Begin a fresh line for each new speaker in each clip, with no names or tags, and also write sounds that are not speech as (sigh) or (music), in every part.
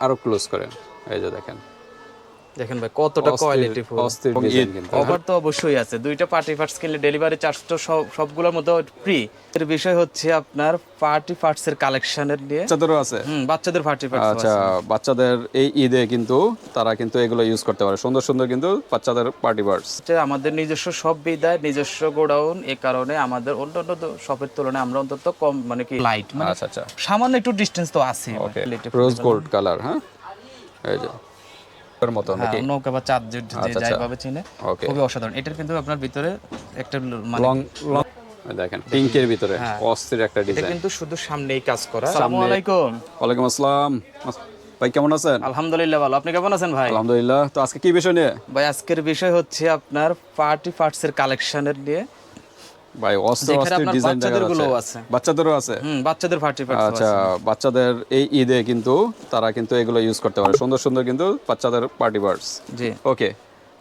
আরও ক্লোজ করেন। এই যে দেখেন।
দেখেন ভাই কতটা কোয়ালিটি ফুল। অফার তো অবশ্যই আছে। দুইটা পার্টি পার্টস কিনলে ডেলিভারি চার্জ তো সব সবগুলোর মধ্যে ফ্রি এর বিষয় হচ্ছে আপনার পার্টি পার্টস এর কালেকশনের নিয়ে
বাচ্চাদেরও আছে?
হুম বাচ্চাদের পার্টি পার্টস
আচ্ছা বাচ্চাদের এই ঈদে কিন্তু তারা কিন্তু এগুলো ইউজ করতে পারে। সুন্দর সুন্দর কিন্তু বাচ্চাদের পার্টি
হচ্ছে আমাদের নিজস্ব সব বিদায় নিজস্ব গোডাউন। এ কারণে আমাদের অন্যান্য শপের তুলনায় আমরা অন্তত কম মানে কি লাইট মানে
আচ্ছা আচ্ছা।
সামান্য একটু ডিস্টেন্স তো আছে।
রোজ গোল্ড কালার হ্যাঁ? এই যে। এর মতো নাকি
হ্যাঁ, নৌকা? বা চাঁদ যে- যে
আচ্ছা,
যাই
আচ্ছা।
ভাবে চিনে খুবই অসাধারণ। এটার কিন্তু আপনার ভিতরে একটা মানে
লং লং দেখেন পিঙ্কের ভিতরে
হ্যাঁ।
অস্থির একটা
এটা
ডিজাইন
কিন্তু শুধু সামনেই কাজ করা। আসসালামু আলাইকুম
ওয়ালাইকুম আসসালাম। ভাই কেমন আছেন?
আলহামদুলিল্লাহ ভালো। আপনি কেমন আছেন ভাই?
আলহামদুলিল্লাহ। তো আজকে কি বিষয় নিয়ে?
ভাই আজকের বিষয় হচ্ছে আপনার পার্টি পার্টস এর কালেকশনের নিয়ে।
ভাই অস্ত্র
অস্ত্র
ডিজাইন
বাচ্চাদেরগুলোও আছে।
বাচ্চাদেরও আছে?
হুম বাচ্চাদের পার্টি পার্টস
আচ্ছা বাচ্চাদের এই ঈদে কিন্তু তারা কিন্তু এগুলো ইউজ করতে পারে। সুন্দর সুন্দর কিন্তু বাচ্চাদের পার্টি বার্ডস
জি।
ওকে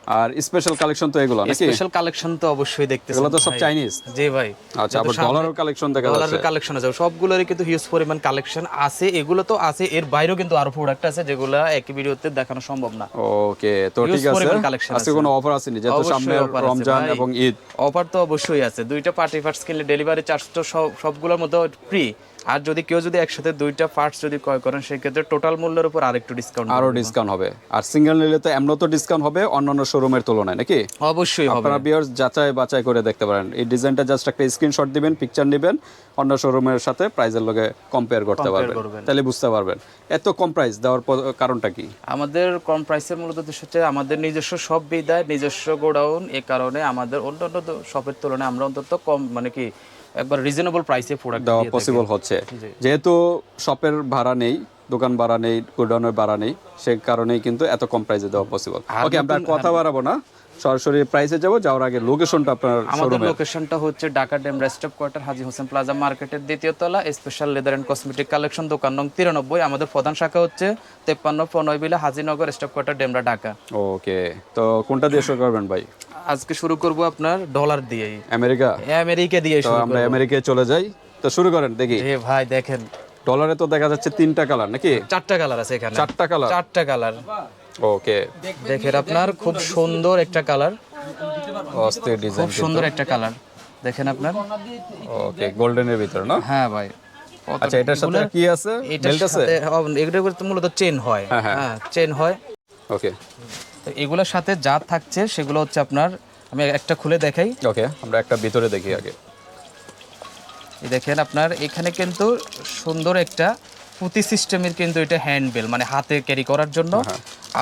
আর স্পেশাল কালেকশন তো এগুলো নাকি?
স্পেশাল কালেকশন তো অবশ্যই দেখতেছেন
এগুলো তো সব চাইনিজ
জি ভাই।
আচ্ছা আবার ডলারের কালেকশন দেখা যাচ্ছে।
ডলারের কালেকশন আছে। সবগুলোরই কিন্তু হিউজ পরিমাণ কালেকশন আছে। এগুলো তো আছে। এর বাইরেও কিন্তু আরও প্রোডাক্ট আছে যেগুলো একই ভিডিওতে দেখানো সম্ভব না।
ওকে তো ঠিক আছে। আজকে
আছে।
কোনো অফার আসেনি যেহেতু সামনে রমজান এবং ঈদ।
অফার তো অবশ্যই আছে। দুইটা পার্টি পার্টস কিনলে ডেলিভারি চার্জ তো সব- সবগুলোর মধ্যে ফ্রি আর যদি কেউ যদি একসাথে দুইটা পার্টস যদি ক্রয় করেন সেক্ষেত্রে টোটাল মূল্যের উপর আরেকটু ডিসকাউন্ট
আরও ডিসকাউন্ট হবে। আর সিঙ্গেল নিলে তো এমন তো ডিসকাউন্ট হবে অন্যান্য শোরুমের তুলনায় নাকি?
অবশ্যই হবে।
আপনারা বিয়ার্স যাচাই বাছাই করে দেখতে পারেন। এই ডিজাইনটা জাস্ট একটা স্ক্রিনশট দিবেন পিকচার নেবেন অন্য শোরুমের সাথে প্রাইসের লগে কম্পেয়ার করতে পারবেন। তাহলে বুঝতে পারবেন। এত কম প্রাইস দেওয়ার কারণটা কি?
আমাদের কম প্রাইসের মূলত উদ্দেশ্য হচ্ছে আমাদের নিজস্ব সব বিদায় নিজস্ব গোডাউন এ কারণে আমাদের অন্যান্য শপের তুলনায় আমরা অন্তত কম মানে কি একবার রিজনেবল প্রাইসে প্রোডাক্ট
দেওয়া পসিবল হচ্ছে। যেহেতু শপের ভাড়া নেই দোকান ভাড়া নেই গোডাউনের ভাড়া নেই সেই কারণেই কিন্তু এত কম প্রাইসে দেওয়া পসিবল ওকে আমরা কথা বাড়াবো না। সরাসরি প্রাইসে যাব যাওয়ার আগে লোকেশনটা আপনার
আমাদের লোকেশনটা হচ্ছে Dhaka rest of quarter Haji Hossain plaza মার্কেটের দ্বিতীয় তলা special leather and cosmetic collection দোকান নং তিরানব্বই। আমাদের প্রধান শাখা হচ্ছে তেপ্পান্ন পনয়বিলা Hajinagar rest of quarter Demra Dhaka.
Okay তো কোনটা দিয়ে শুরু করবেন ভাই?
আজকে শুরু করব আপনার ডলার দিয়েই।
আমেরিকা?
আমেরিকা দিয়ে শুরু
আমরা আমেরিকায় চলে যাই। তো শুরু করেন দেখি।
এ ভাই দেখেন।
ডলারে তো দেখা যাচ্ছে তিনটা কালার নাকি?
চারটা কালার আছে এখানে।
চারটা কালার
চারটা কালার
ওকে।
দেখেন আপনার খুব সুন্দর একটা কালার।
অস্থির ডিজাইন
খুব সুন্দর একটা কালার। দেখেন আপনার।
ওকে গোল্ডেনের ভিতরে না?
হ্যাঁ ভাই।
আচ্ছা এটার সাথে কি আছে? বেল্ট আছে?
এগুলোর তো মূলত চেন হয়।
হ্যাঁ, হ্যাঁ।
হ্যাঁ চেন হয়।
ওকে।
তো এগুলোর সাথে যা থাকছে সেগুলো হচ্ছে আপনার আমি একটা খুলে দেখাই।
ওকে আমরা একটা ভিতরে দেখি আগে।
এই দেখেন আপনার এখানে কিন্তু সুন্দর একটা পুঁতি সিস্টেমের কিন্তু এটা হ্যান্ডবেল মানে হাতে ক্যারি করার জন্য।
হ্যাঁ।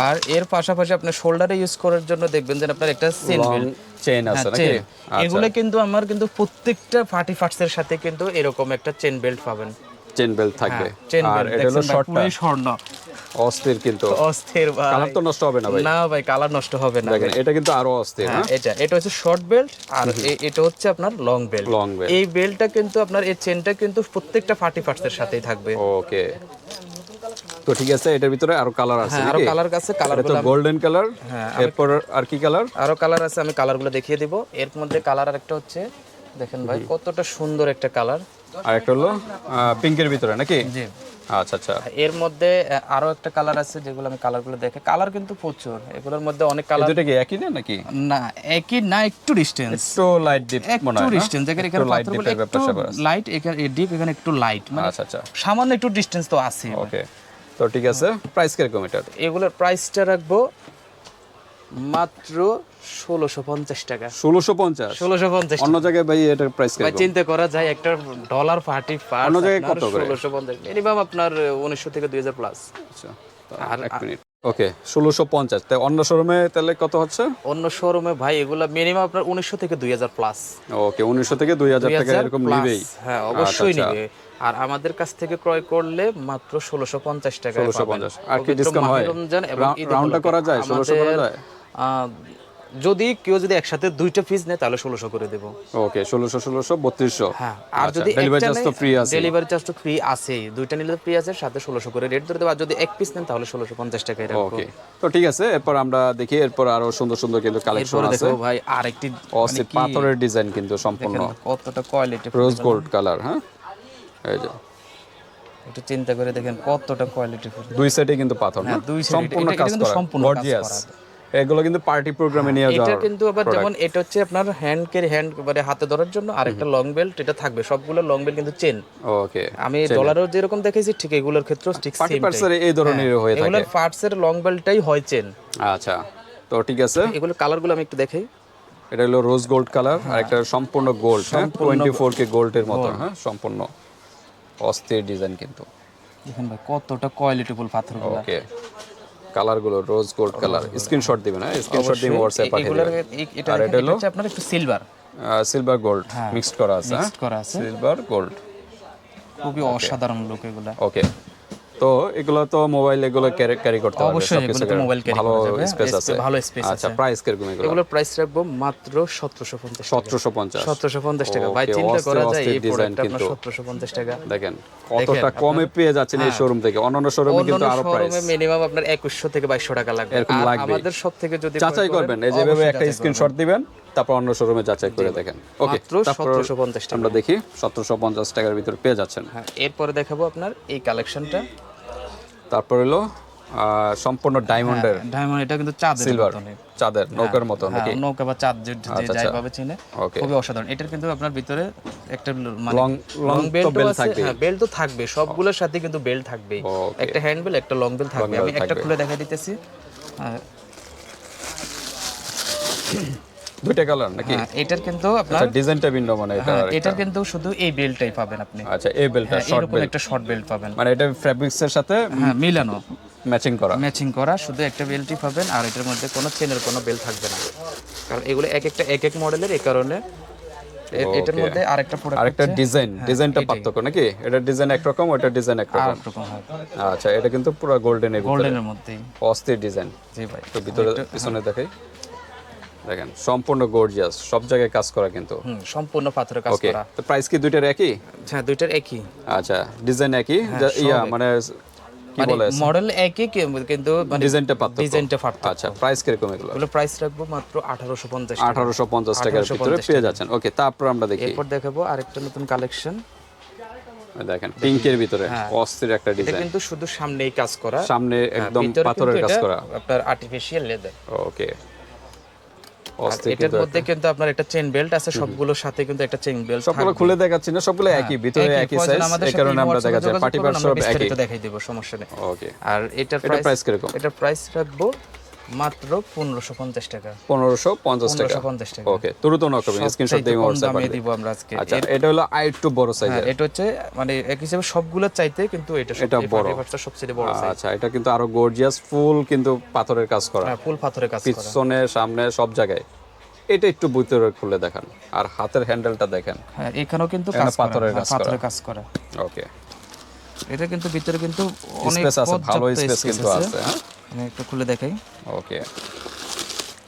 আর এর পাশাপাশি আপনার শোল্ডারে ইউজ করার জন্য দেখবেন যে আপনার একটা চেন
বেল
বেল্ট
চেইন আছে নাকি? আচ্ছা।
এগুলো কিন্তু আমার কিন্তু প্রত্যেকটা পার্টি ফার্টসের সাথে কিন্তু এরকম একটা চেন বেল্ট পাবেন।
চেন বেল্ট থাকবে।
চেন
আর
বেল্ট
এটা হলো শর্টটা
পুরো স্বর্ণ।
অস্থির কিন্তু
অস্থির ভাই।
কালার তো নষ্ট হবে না ভাই?
না ভাই কালার নষ্ট হবে না
দেখেন এটা কিন্তু আরও অস্থির
হ্যাঁ এটা এটা হচ্ছে শর্ট বেল্ট আর এটা হচ্ছে আপনার লং বেল্ট
লং বেল্ট
এই বেল্টটা কিন্তু আপনার এই চেনটা কিন্তু প্রত্যেকটা পার্টি ফার্টসের সাথেই থাকবে।
ওকে তো ঠিক আছে এটার ভিতরে আরও কালার আছে
হ্যাঁ
আরও
কালার আছে কালার
তো গোল্ডেন কালার
হ্যাঁ,
এরপর আর কি কালার
আরও কালার আছে আমি কালারগুলো দেখিয়ে দিব। এর মধ্যে কালার আরেকটা হচ্ছে দেখেন ভাই কতটা সুন্দর একটা কালার
আর একটা হলো পিঙ্কের ভিতরে নাকি?
জি।
আচ্ছা আচ্ছা।
এর মধ্যে আরও একটা কালার আছে যেগুলো আমি কালারগুলো দেখে কালার কিন্তু প্রচুর। এগুলোর মধ্যে অনেক কালার
দুটো কি একই না নাকি?
না একই না একটু ডিস্টেন্স
একটু লাইট ডিপ মনে হয় না?
ডিস্টেন্স এখানে এখানে পাথরগুলো একটু লাইট এখানে ডিপ এখানে একটু লাইট মানে
আচ্ছা আচ্ছা।
সামান্য একটু ডিস্টেন্স তো আছে
ওকে তো ঠিক আছে প্রাইস কীরকম এটার?
এগুলোর প্রাইসটা রাখব মাত্র ষোলোশো পঞ্চাশ টাকা।
ষোলোশো পঞ্চাশ?
ষোলোশো পঞ্চাশ
অন্য জায়গায় ভাই এটার প্রাইস
ভাই চিন্তা করা যায় একটা ডলার পার্টি
অন্য জায়গায় কত করে?
ষোলোশো পঞ্চাশ। মিনিমাম আপনার উনিশশো থেকে দুই হাজার প্লাস
আচ্ছা আর এক মিনিট ওকে ষোলোশো পঞ্চাশ। তাই অন্য শোরুমে তাহলে কত হচ্ছে?
অন্য শোরুমে ভাই এগুলা মিনিমাম আপনার উনিশশো থেকে দুই হাজার প্লাস
ওকে উনিশশো থেকে দুই হাজার টাকা এরকম নিবেই।
হ্যাঁ অবশ্যই
আচ্ছা,
নিবে। আর আমাদের কাছ থেকে ক্রয় করলে মাত্র ষোলোশো পঞ্চাশ টাকা
ষোলোশো পঞ্চাশ। আর কি ডিসকাউন্ট হয়? রাউন্ডটা করা যায়? ষোলোশো করা যায়?
যদি কেউ যদি একসাথে দুইটা পিস নেয় তাহলে ষোলোশো করে দেবো।
ওকে ষোলোশো ষোলোশো বত্রিশশো।
হ্যাঁ আর যদি
ডেলিভারি চার্জ তো ফ্রি আছে।
ডেলিভারি চার্জ তো ফ্রি আছেই। দুইটা নিলে ফ্রি আছে সাথে ষোলোশো করে রেট ধরে দেবো। আর যদি এক পিস নেন তাহলে ষোলোশো পঞ্চাশ টাকায় রাখব।
ওকে তো ঠিক আছে এরপর আমরা দেখি এরপর আরও সুন্দর সুন্দর কিন্তু কালেকশন আছে।
দেখো ভাই আরেকটি
অস্থির পাথরের ডিজাইন কিন্তু সম্পূর্ণ।
কতটা কোয়ালিটি
রোজ গোল্ড কালার হ্যাঁ? এই যে।
একটু চিন্তা করে দেখেন কতটা কোয়ালিটি
দুই সাইডে কিন্তু পাথর না
হ্যাঁ, দুই side এ-
সম্পূর্ণ কাজ করা
সম্পূর্ণ
গর্জিয়াস। এগুলো কিন্তু পার্টি প্রোগ্রামে নিয়ে
যাওয়া
এটা
কিন্তু আবার যেমন এটা হচ্ছে আপনার হ্যান্ড ক্যারি হ্যান্ড মানে হাতে ধরার জন্য আরেকটা লং বেল্ট এটা থাকবে। সবগুলো লং বেল্ট কিন্তু চেন
ওকে
আমি ডলারও যেরকম দেখেছি ঠিক এগুলোর ক্ষেত্রেও ঠিক
পার্টি
সেম
পার্টসের এই ধরনের হয়ে থাকে।
এগুলোর পার্টস এর লং বেল্টটাই হয় চেন
আচ্ছা তো ঠিক আছে।
এগুলোর কালারগুলো আমি একটু দেখাই।
এটা হলো রোজ গোল্ড কালার আর একটা সম্পূর্ণ গোল্ড হ্যাঁ? টোয়েন্টি ফোর কে গোল্ডের মতো হ্যাঁ। সম্পূর্ণ অস্থির ডিজাইন কিন্তু।
দেখেন ভাই কতটা কোয়ালিটিফুল পাথরগুলো।
ওকে কালারগুলো রোজ গোল্ড কালার স্ক্রিনশট দিবেন হ্যাঁ? স্ক্রিনশট দিয়ে হোয়াটসঅ্যাপ পাঠিয়ে দেবেন।
এ- এটা
হলো
আপনার একটু সিলভার
সিলভার গোল্ড মিক্সড করা আছে হ্যাঁ?
মিক্সড করা আছে।
সিলভার গোল্ড
খুবই অসাধারণ লুক এগুলা।
ওকে তো এগুলো তো মোবাইল এগুলো ক্যারি করতে পারবে
অবশ্যই
সবকিছু
এগুলোতে মোবাইল ক্যারি
ভালো স্পেস আছে।
ভালো স্পেস আছে
আচ্ছা
আছে।
প্রাইস কীরকম এগুলো?
এগুলোর প্রাইস রাখব মাত্র সতেরোশো পঞ্চাশ
সতেরোশো পঞ্চাশ।
সতেরোশো পঞ্চাশ টাকা। ভাই চিন্তা করা যায় এই প্রোডাক্টটা আপনার
কিন্তু।
সতেরোশো পঞ্চাশ টাকা।
দেখেন কতটা কমে পেয়ে যাচ্ছেন এই শোরুম থেকে। অন্যান্য শোরুমে কিন্তু আরও প্রাইস
শোরুমে মিনিমাম আপনার একুশশো থেকে বাইশশো টাকা লাগবে।
এরকম
আর
লাগবেই।
আমাদের সব থেকে যদি
যাচাই করবেন। এই যেভাবে একটা স্ক্রিনশট দিবেন তারপর অন্য শোরুমে যাচাই করে দেখেন। ওকে
মাত্র সতেরোশো পঞ্চাশ টাকা।
আমরা দেখি সতেরোশো পঞ্চাশ টাকার ভিতরে পেয়ে যাচ্ছেন।
হ্যাঁ এরপরে দেখাবো আপনার এই কালেকশনটা
তারপর হলো সম্পূর্ণ ডায়মন্ডের
ডায়মন্ড এটা কিন্তু চাঁদের
সিলভার চাঁদের নৌকার মতো
হ্যাঁ,
নাকি?
নৌকা বা চাঁদ যে যে যাই পাবে চিনে খুবই অসাধারণ। এটার কিন্তু আপনার ভিতরে একটা মানে
লং লং তো বেল থাকবে
হ্যাঁ বেল্ট তো থাকবে সবগুলোর সাথে কিন্তু বেল্ট
Okay.
একটা হ্যান্ড বেল একটা লং বেল থাকবে। আমি একটা খুলে দেখা দিতেছি। হ্যাঁ,
দুইটা কালার নাকি?
হ্যাঁ, এটার কিন্তু আপনার
আচ্ছা ডিজাইনটা ভিন্ন মানে এটা
হ্যাঁ, এটার কিন্তু শুধু এই বেল্টটাই পাবেন আপনি।
আচ্ছা এই বেলটা শর্ট বেল
একটা শর্ট বেল্ট পাবেন।
মানে এটা ফ্যাব্রিক্স এর সাথে
হ্যাঁ মিলানো।
ম্যাচিং করা।
ম্যাচিং করা শুধু একটা বেল্টই পাবেন আর এটার মধ্যে কোনো চেনের কোনো বেল্ট থাকবে না। কারণ এগুলো এক একটা এক এক মডেলের এই কারণে এটার মধ্যে আরেকটা প্রোডাক্ট
আরেকটা ডিজাইন ডিজাইনটা পার্থক্য নাকি? এটা ডিজাইন একরকম ওটা ডিজাইন একরকম
আরেকরকম হয়।
আচ্ছা এটা কিন্তু পুরো গোল্ডেন এর
গোল্ডেনের মধ্যেই।
অস্থির ডিজাইন
জি ভাই।
তো ভিতরে পিছনে দেখাই। দেখেন সম্পূর্ণ গর্জিয়াস সব জায়গায় কাজ করা কিন্তু।
সম্পূর্ণ পাথরের কাজ করা।
তো প্রাইস কি দুইটার একই?
হ্যাঁ দুইটার একই।
আচ্ছা ডিজাইন একই? ইয়া মানে কি
মানে
বলে
মডেল একই কিন্তু মানে
ডিজাইনটা পার্থক্য।
ডিজাইনটা পার্থক্য।
আচ্ছা প্রাইস কীরকম এগুলো
এগুলো প্রাইস রাখব মাত্র আঠারোশো পঞ্চাশ
আঠারোশো পঞ্চাশ টাকার ভিতরে পেয়ে যাচ্ছেন। ওকে তারপর আমরা দেখি।
এরপর দেখাবো আরেকটা নতুন কালেকশন
দেখেন পিঙ্কের ভিতরে। অস্থির একটা
এটা
ডিজাইন
কিন্তু শুধু সামনেই কাজ করা।
সামনে একদম পাথরের কাজ করা।
আপনার আর্টিফিশিয়াল লেদার
ওকে
এটার মধ্যে কিন্তু আপনার একটা চেন বেল্ট আছে সবগুলোর সাথে কিন্তু একটা চেন বেল্ট
সবগুলো খুলে দেখাচ্ছি না সবগুলো একই ভিতরে একই। সাইজ এই কারণে আমরা দেখাচ্ছি পার্টি পার্ট সব একই।
দেখাই দেব সমস্যা নেই।
ওকে
আর এটার
এটা
প্রাইস
কীরকম?
এটার প্রাইস রাখব মাত্র পনেরোশো পঞ্চাশ টাকা।
পনেরোশো পঞ্চাশ টাকা।
পঞ্চাশ টাকা।
ওকে দ্রুত স্ক্রিনশট দিয়ে হোয়াটসঅ্যাপ
দিব আমরা আজকে।
আচ্ছা এটা হলো আই বড় সাইজের
হ্যাঁ, এটা হচ্ছে মানে এক হিসেবে চাইতে কিন্তু এটা
এটা বড়।
সবচেয়ে বড় সাইজ
আচ্ছা এটা কিন্তু আরও গর্জিয়াস ফুল কিন্তু পাথরের কাজ করা।
হ্যাঁ ফুল পাথরের কাজ করা।
পিছনে সামনে সব জায়গায়। এটা একটু ভিতরে খুলে দেখান। আর হাতের হ্যান্ডেলটা দেখেন।
হ্যাঁ এখানেও কিন্তু কাজ করা।
পাথরের
হ্যাঁ,
কাজ করা।
পাথরের কাজ করা।
ওকে।
এটা কিন্তু ভিতরে কিন্তু অনেক
স্পেস আছে ভালো স্পেস কিন্তু আছে হ্যাঁ?
আমি একটু খুলে দেখাই।
ওকে।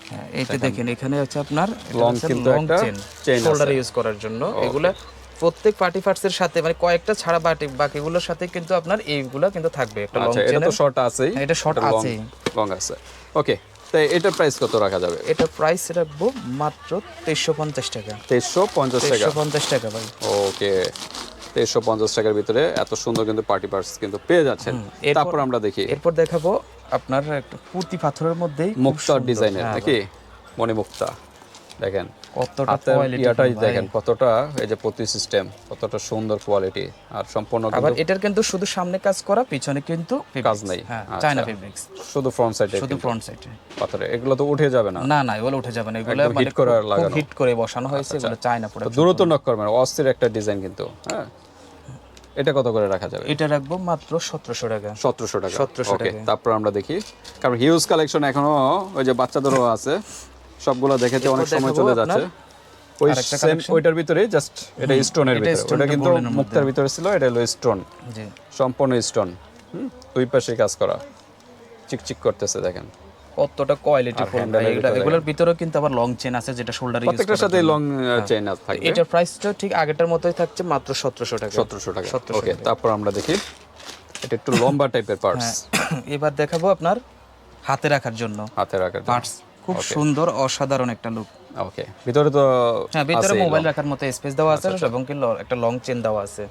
হ্যাঁ এইটা দেখেন এখানে হচ্ছে আপনার
একটা chain
শোল্ডার ইউজ করার জন্য। এগুলা প্রত্যেক পার্টি পার্টস এর সাথে মানে কয়েকটা ছাড়া বাকি বাকিগুলোর সাথে কিন্তু আপনার এইগুলা কিন্তু থাকবে একটা লং
আচ্ছা এটা তো শর্ট
হ্যাঁ, এটা short আছেই।
লং আছে। ওকে তাই এটার প্রাইস কত রাখা যাবে?
এটা প্রাইস রাখব মাত্র তেইশশো পঞ্চাশ টাকা।
তেইশশো পঞ্চাশ টাকা।
তেইশশো পঞ্চাশ টাকা ভাই।
ওকে তেইশশো পঞ্চাশ টাকার ভিতরে এত সুন্দর কিন্তু পার্টি পার্স কিন্তু পেয়ে যাচ্ছেন। তারপর আমরা দেখি।
এরপর দেখাবো আপনার একটা পুঁতি পাথরের মধ্যেই
মুক্তার ডিজাইনের
হ্যাঁ,
নাকি? মনে মুক্তা দেখেন।
কতটা কোয়ালিটি
ইয়াটাই দেখেন কতটা এই যে প্রতি সিস্টেম কতটা সুন্দর কোয়ালিটি আর সম্পূর্ণ
আবার এটার কিন্তু শুধু সামনে কাজ করা পিছনে কিন্তু
কাজ
fabrics।
নেই।
চায়না ফেব্রিক্স
শুধু ফ্রন্ট সাইডে
শুধু ফ্রন্ট সাইডে
পাথরে এগুলো তো উঠে যাবে না।
না না এগুলো উঠে যাবে না। এগুলো
একদম করে
খুব- খুব
লাগানো।
হিট করে বসানো হয়েছে এগুলো চায়না প্রোডাক্ট
দ্রুত নক করবেন অস্থির একটা ডিজাইন কিন্তু হ্যাঁ? এটা কত করে রাখা যাবে?
এটা রাখব মাত্র সতেরোশো টাকা।
সতেরোশো টাকা।
1700
ওকে
টাকা।
তারপর আমরা দেখি। কারণ হিউজ কালেকশন এখনও ওই যে বাচ্চাদেরও আছে। সবগুলো দেখেছে অনেক সময় চলে যাচ্ছে। ওই সেম ওইটার ভিতরে জাস্ট এটা স্টোনের ভিতরে। ওটা কিন্তু। মুক্তার ভিতরে ছিল এটা হলো স্টোন
জি।
সম্পূর্ণ স্টোন দুই পাশে কাজ করা। চিকচিক করতেছে দেখেন।
কতটা কোয়ালিটি
ভিতরে
এগুলোর ভিতরেও কিন্তু আবার লং চেন আছে যেটা শোল্ডার ইউজ
প্রত্যেকটার সাথে লং চেইন থাকবে।
এটার প্রাইসটা ঠিক আগেরটার মতোই থাকছে মাত্র সতেরোশো টাকা।
সতেরোশো টাকা। ওকে তারপর আমরা দেখি এটা একটু লম্বা টাইপের পার্টস (coughs)
এবার দেখাবো আপনার হাতে রাখার জন্য।
হাতে রাখার
পার্টস খুব সুন্দর অসাধারণ একটা লুক
ওকে ভিতরে তো
হ্যাঁ ভিতরে মোবাইল রাখার মতো স্পেস দেওয়া আছে এবং কি একটা লং চেন দেওয়া আছে।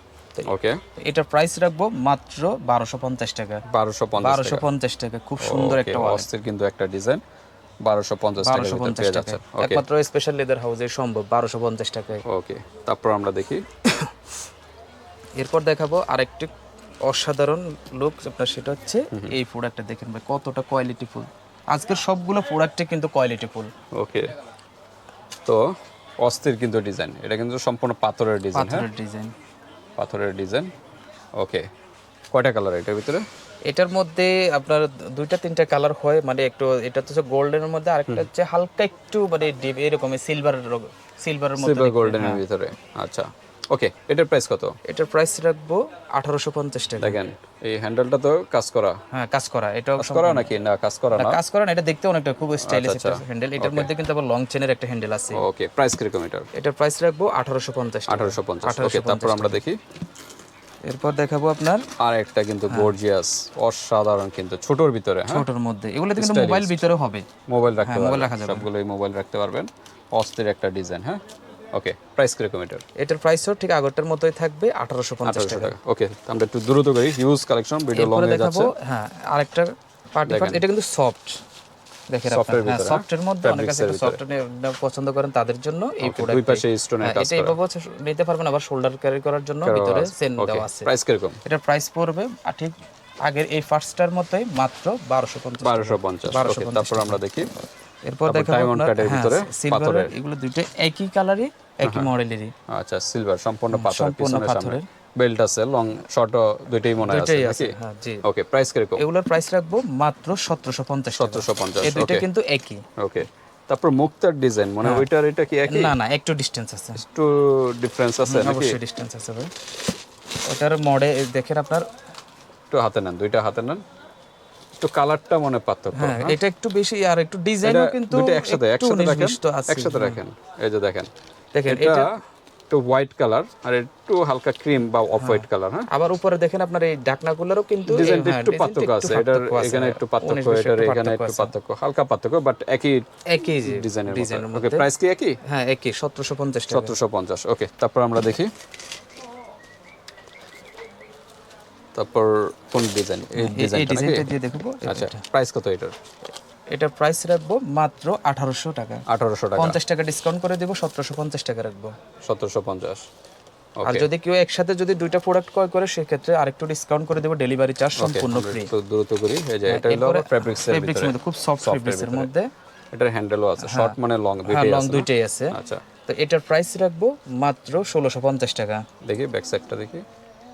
ওকে
এটার প্রাইস রাখব মাত্র বারোশো পঞ্চাশ টাকা।
বারোশো পঞ্চাশ
বারোশো পঞ্চাশ টাকা খুব সুন্দর একটা
অস্থির কিন্তু একটা ডিজাইন বারোশো পঞ্চাশ টাকার
বারোশো
ভিতরে
পঞ্চাশ
পেয়ে
টাকা
ওকে
একমাত্র স্পেশাল লেদার হাউসে সম্ভব বারোশো পঞ্চাশ টাকায়।
ওকে তারপর আমরা দেখি।
এরপর দেখাবো আরেকটি অসাধারণ লুক আপনার সেটা হচ্ছে এই প্রোডাক্টটা দেখেন ভাই কতটা কোয়ালিটি ফুল আজকের সবগুলো প্রোডাক্টে কিন্তু কোয়ালিটি ফুল
ওকে তো অস্থির কিন্তু ডিজাইন এটা কিন্তু সম্পূর্ণ পাথরের ডিজাইন হ্যাঁ?
পাথরের ডিজাইন
পাথরের ডিজাইন ওকে কয়টা কালার এটার ভিতরে?
এটার মধ্যে আপনার দুইটা তিনটা কালার হয় মানে একটু এটা তো গোল্ডেনের মধ্যে আরেকটা হচ্ছে হালকা একটু মানে ডিপ এরকম সিলভার সিলভারের মধ্যে
সিলভার গোল্ডেনের ভিতরে। আচ্ছা। ওকে এটার প্রাইস কত?
এটার প্রাইস রাখব আঠারোশো পঞ্চাশ টাকা।
দেখেন এই হ্যান্ডেলটা তো কাজ করা।
হ্যাঁ কাজ করা এটাও
কাজ করা নাকি? না কাজ করা না
কাজ করা না এটা দেখতে অনেকটা খুব স্টাইলিশ
আচ্ছা,
একটা হ্যান্ডেল এটার মধ্যে কিন্তু আবার লং চেনের একটা হ্যান্ডেল আছে।
ওকে প্রাইস কীরকম এটার?
এটার প্রাইস রাখব আঠারোশো পঞ্চাশ
আঠারোশো পঞ্চাশ। ওকে তারপর আমরা দেখি।
এরপর দেখাবো আপনার
আর একটা কিন্তু গর্জিয়াস অসাধারণ কিন্তু ছোটর ভিতরে হ্যাঁ?
ছোটর মধ্যে। এগুলোতে কিন্তু মোবাইল ভিতরে হবে।
মোবাইল রাখতে
হ্যাঁ, মোবাইল রাখা যাবে।
সবগুলোই মোবাইল রাখতে পারবেন। অস্থির একটা ডিজাইন হ্যাঁ? ওকে প্রাইস কীরকম এটার
এটার প্রাইসও ঠিক আগরটার মতোই থাকবে আঠারোশো পঞ্চাশ টাকা।
ওকে আমরা একটু দ্রুত করি। হিউজ কালেকশন ভিডিও লং হয়ে যাচ্ছে।
হ্যাঁ আরেকটা পার্টি পার্ট এটা কিন্তু সফট দেখেন আপনার হ্যাঁ
ভিতরে,
সফটের মধ্যে অনেক আছে সফট পছন্দ করেন তাদের জন্য এই
দুই
প্রোডাক্ট
পাশে স্টোনের কাজ
এটা এইভাবে নিতে পারবেন আবার শোল্ডার ক্যারি করার জন্য ভিতরে সেন দেওয়া আছে।
প্রাইস কীরকম?
এটার প্রাইস পড়বে ঠিক আগের এই ফার্স্টটার মতোই মাত্র বারোশো পঞ্চাশ
বারোশো পঞ্চাশ। ওকে তারপর আমরা দেখি।
এরপর দেখাবো
cut এর
হ্যাঁ,
ভিতরে পাথরের।
এগুলো দুটো একই কালারই একই মডেলেরই
আচ্ছা সিলভার সম্পূর্ণ পাথর
সম্পূর্ণ পাথরের।
বেল্ট আছে লং শর্ট দুইটাই মনে আছে নাকি?
হ্যাঁ জি।
ওকে প্রাইস কীরকম?
এগুলোর প্রাইস রাখব মাত্র সতেরোশো পঞ্চাশ
সতেরোশো পঞ্চাশ
এই দুইটা
ওকে
কিন্তু একই।
ওকে তারপর মুক্তার ডিজাইন মানে ওইটার এটা কি একই?
না না একটু ডিস্টেন্স আছে।
একটু ডিফারেন্স আছে নাকি?
অবশ্যই ডিস্টেন্স আছে ভাই। ওটার মডে দেখেন আপনার।
একটু হাতে নেন দুইটা হাতে নেন। একটু কালারটা মনে পার্থক্য
হ্যাঁ এটা একটু বেশি আর একটু ডিজাইনও কিন্তু
দুইটা একসাথে একসাথে রাখেন একসাথে রাখেন এই যে দেখেন।
দেখেন
এটা একটু হোয়াইট কালার আর একটু হালকা ক্রিম বা অফ হোয়াইট কালার হ্যাঁ?
আবার উপরে দেখেন আপনার এই ডাকনাগুলোরও কিন্তু
ডিজাইনটা
হ্যাঁ,
একটু পার্থক্য আছে এটার এখানে একটু পার্থক্য এটার এখানে একটু পার্থক্য হালকা পার্থক্য বাট একই
একই
ডিজাইনের
ডিজাইনের
ওকে প্রাইস কি একই?
হ্যাঁ একই সতেরোশো পঞ্চাশ টাকা।
সতেরোশো পঞ্চাশ ওকে তারপর আমরা দেখি। তারপর কোন ডিজাইন এই ডিজাইনটা
দিয়ে দেখব
আচ্ছা প্রাইস কত এটার?
এটার প্রাইস রাখব মাত্র আঠারোশো টাকা।
আঠারোশো টাকা।
পঞ্চাশ টাকা ডিসকাউন্ট করে দেবো সতেরোশো পঞ্চাশ টাকা রাখব।
সতেরোশো পঞ্চাশ।
আর যদি কেউ একসাথে যদি দুইটা প্রোডাক্ট ক্রয় করে সেক্ষেত্রে আরেকটু ডিসকাউন্ট করে দেবো ডেলিভারি চার্জ সম্পূর্ণ ফ্রি
একটু দ্রুত করি। এই যে এটা হলো ফেব্রিক্স এর
ফেব্রিক্স
ভিতরে।
মধ্যে খুব সফট ফেব্রিক্স এর মধ্যে।
এটার হ্যান্ডেলও আছে। শর্ট মানে লং
হ্যাঁ
দুইটাই
লং
আছে। না?
দুইটাই আছে।
আচ্ছা।
তো এটার প্রাইস রাখব মাত্র ষোলোশো পঞ্চাশ টাকা।
দেখি ব্যাক সাইডটা দেখি।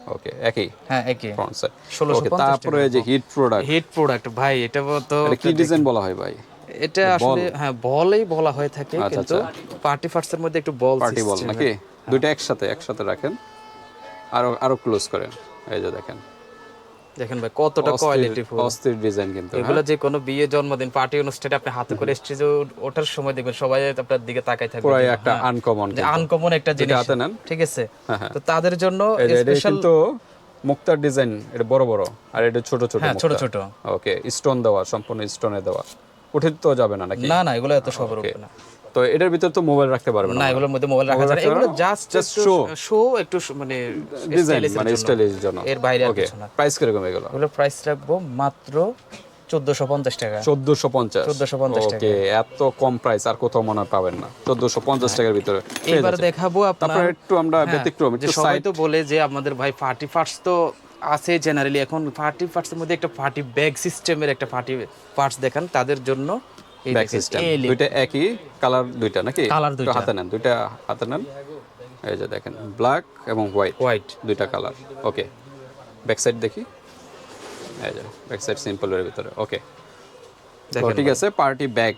ওকে একই?
হ্যাঁ একই।
ফ্রন্ট সাইড
1650
তারপরে যে হিট প্রোডাক্ট
হিট প্রোডাক্ট ভাই এটা তো
কি ডিজাইন বলা হয় ভাই?
এটা আসলে হ্যাঁ বলই বলা হয়ে থাকে
আচ্ছা,
কিন্তু পার্টি ফার্টস এর মধ্যে একটু বল
পার্টি বল নাকি? দুইটা একসাথে একসাথে রাখেন। আরও আরও ক্লোজ করেন। এই যে দেখেন।
দেখেন ভাই কতটা কোয়ালিটি ফুল।
অস্থির ডিজাইন কিন্তু হ্যাঁ?
এগুলো যে কোনো বিয়ে জন্মদিন পার্টি অনুষ্ঠানে আপনি হাতে করে স্টেজে ওঠার সময় দেখবেন সবাই আপনার দিকে তাকাই থাকবে।
পুরাই একটা আনকমন
আনকমন একটা জিনিস।
হাতে নেন।
ঠিক আছে?
হ্যাঁ, হ্যাঁ।
তো তাদের জন্য স্পেশাল
কিন্তু মুক্তার ডিজাইন এটা বড় বড় আর এটা ছোট ছোট
হ্যাঁ ছোট ছোট।
ওকে স্টোন দেওয়া সম্পূর্ণ স্টোনে দেওয়া। উঠে তো যাবে না নাকি?
না না এগুলো এত সবার উপরে না।
তো এটার ভিতর তো মোবাইল রাখতে পারবেন
না এগুলোর মধ্যে মোবাইল রাখা না? এগুলো জাস্ট জাস্ট
show.
শো একটু মানে
ডিজাইন মানে
জন্য। এর বাইরে আর
ওকে
কিছু না।
প্রাইস কীরকম এগুলো?
এগুলোর প্রাইস রাখব মাত্র চোদ্দশো পঞ্চাশ টাকা।
চোদ্দশো পঞ্চাশ।
1450 টাকা।
ওকে এত কম প্রাইস আর কোথাও মনে পাবেন না। চোদ্দশো পঞ্চাশ টাকার ভিতরে।
এবার দেখাবো আপনার
একটু আমরা ব্যতিক্রম একটু
সবাই তো বলে যে আমাদের ভাই পার্টি পার্টস তো আছে জেনারেলি এখন পার্টি পার্টস এর মধ্যে একটা পার্টি ব্যাগ সিস্টেমের একটা পার্টি পার্টস দেখান। তাদের জন্য
ব্যাক সিস্টেম দুইটা একই কালার দুইটা নাকি? কালার
দুইটা।
হাতে নেন দুইটা হাতে নেন। এই যে দেখেন ব্ল্যাক এবং হোয়াইট
হোয়াইট
দুইটা কালার ওকে ব্যাক সাইড দেখি। এই যে ব্যাক সাইড সিম্পলের ভিতরে। ওকে ঠিক আছে পার্টি ব্যাগ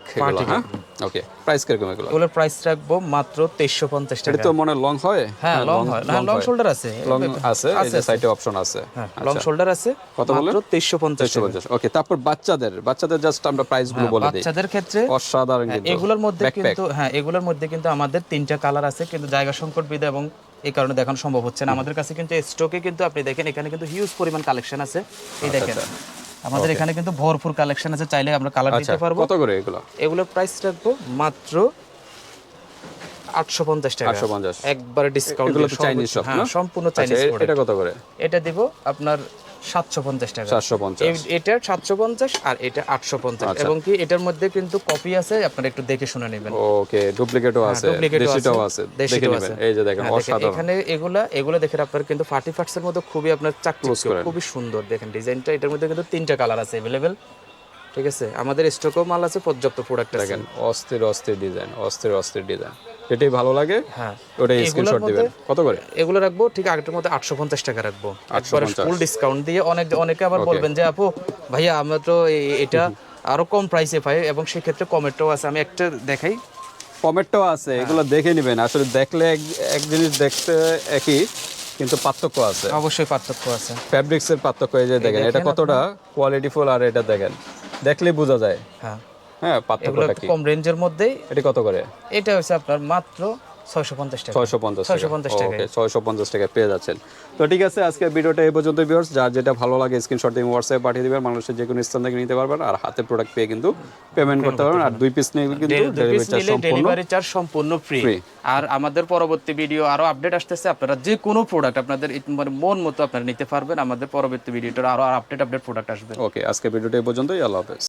হ্যাঁ? ওকে প্রাইস কীরকম এগুলো?
এগুলোর প্রাইস রাখব মাত্র তেইশশো পঞ্চাশ
এটা তো মনে লং হয়?
হ্যাঁ লং হয়। না লং শোল্ডার আছে।
লং আছে এই যে সাইডে অপশন আছে।
হ্যাঁ লং শোল্ডার আছে
কত বললেন?
মাত্র তেইশশো পঞ্চাশ টাকা।
ওকে তারপর বাচ্চাদের বাচ্চাদের জাস্ট আমরা প্রাইসগুলো বলে দিই।
বাচ্চাদের ক্ষেত্রে
অসাধারণ কিন্তু
এগুলোর মধ্যে কিন্তু হ্যাঁ এগুলোর মধ্যে কিন্তু আমাদের তিনটা কালার আছে কিন্তু জায়গা সংকট বিধে এবং এই কারণে দেখানো সম্ভব হচ্ছে না। আমাদের কাছে কিন্তু স্টকে কিন্তু আপনি দেখেন এখানে কিন্তু হিউজ পরিমাণ কালেকশন আছে। এই দেখেন। আমাদের এখানে কিন্তু ভরপুর কালেকশন আছে চাইলে আমরা কালার
আচ্ছা
দিতে পারব।
কত করে এগুলো?
এগুলো প্রাইস রাখব মাত্র আটশো পঞ্চাশ টাকা।
850
একবারে ডিসকাউন্ট
এগুলো তো চাইনিজ
হ্যাঁ সম্পূর্ণ
আচ্ছা,
চাইনিজ
এটা কত করে?
এটা দিব আপনার সাতশো পঞ্চাশ টাকা।
চারশো পঞ্চাশ।
এই- এটা সাতশো পঞ্চাশ আর এটা আটশো পঞ্চাশ।
আচ্ছা।
এবং কি এটার মধ্যে কিন্তু কপি আছে আপনারা একটু দেখে শুনে নেবেন।
ওকে ডুপ্লিকেটও আছে দেশিটাও আছে দেখে
দেশিটাও
নেবেন।
আছে।
এই যে দেখেন
হ্যাঁ,
অসাধারণ।
এখানে এগুলা এগুলো দেখেন আপনার কিন্তু মধ্যে খুবই আপনার চাকচিক্য খুবই সুন্দর। দেখেন ডিজাইনটা এটার মধ্যে কিন্তু তিনটা কালার আছে অ্যাভেলেবেল ঠিক আছে? আমাদের স্টকও মাল আছে পর্যাপ্ত প্রোডাক্ট
দেখেন অস্থির অস্থির ডিজাইন অস্থির অস্থির ডিজাইন। যেটাই ভালো লাগে
হ্যাঁ।
ওটাই স্ক্রিনশট দিবেন। কত করে?
এগুলো রাখব ঠিক আগের মধ্যে আটশো পঞ্চাশ টাকা রাখব। একবারে ফুল ডিসকাউন্ট দিয়ে অনেক অনেকে আবার বলবেন যে আপু ভাইয়া আমরা তো এটা আরও কম প্রাইসে পাই এবং সেক্ষেত্রে কমেরটাও আছে। আমি একটা দেখাই।
কমেটটাও আছে এগুলো দেখে নেবেন। আসলে দেখলে এক জিনিস দেখতে একই কিন্তু পার্থক্য আছে।
অবশ্যই পার্থক্য আছে।
ফ্যাব্রিক্স এর পার্থক্য এই যে দেখেন এটা কতটা কোয়ালিটিফুল আর এটা দেখেন। দেখলেই বোঝা যায়।
হ্যাঁ।
হ্যাঁ পার্থক্যটা কি?
কম রেঞ্জের মধ্যেই।
এটা কত করে?
এটা হচ্ছে আপনার মাত্র ছয়শো পঞ্চাশ টাকা।
ছয়শো পঞ্চাশ
ছয়শো পঞ্চাশ টাকা
পেয়ে যাচ্ছেন। তো ঠিক আছে আজকে ভিডিওটা এই পর্যন্ত ভিউয়ার্স যার যেটা ভালো লাগে স্ক্রিনশট দিয়ে হোয়াটসঅ্যাপে পাঠিয়ে দিবেন। মানুষের যে কোনো স্থান থেকে নিতে পারবেন। আর হাতে প্রোডাক্ট পেয়ে কিন্তু পেমেন্ট করতে পারবেন। আর দুই পিস নিয়ে কিন্তু ডেলিভারি চার্জ সম্পূর্ণ
ফ্রি আর আমাদের পরবর্তী ভিডিও আরও আপডেট আসতেছে। আপনারা যে কোনো প্রোডাক্ট আপনাদের মানে মন মতো আপনারা নিতে পারবেন। আমাদের পরবর্তী ভিডিওটার আরও আপডেট আপডেট প্রোডাক্ট আসবে।
ওকে আজকে ভিডিওটা এই পর্যন্তই। আল্লাহ হাফেজ।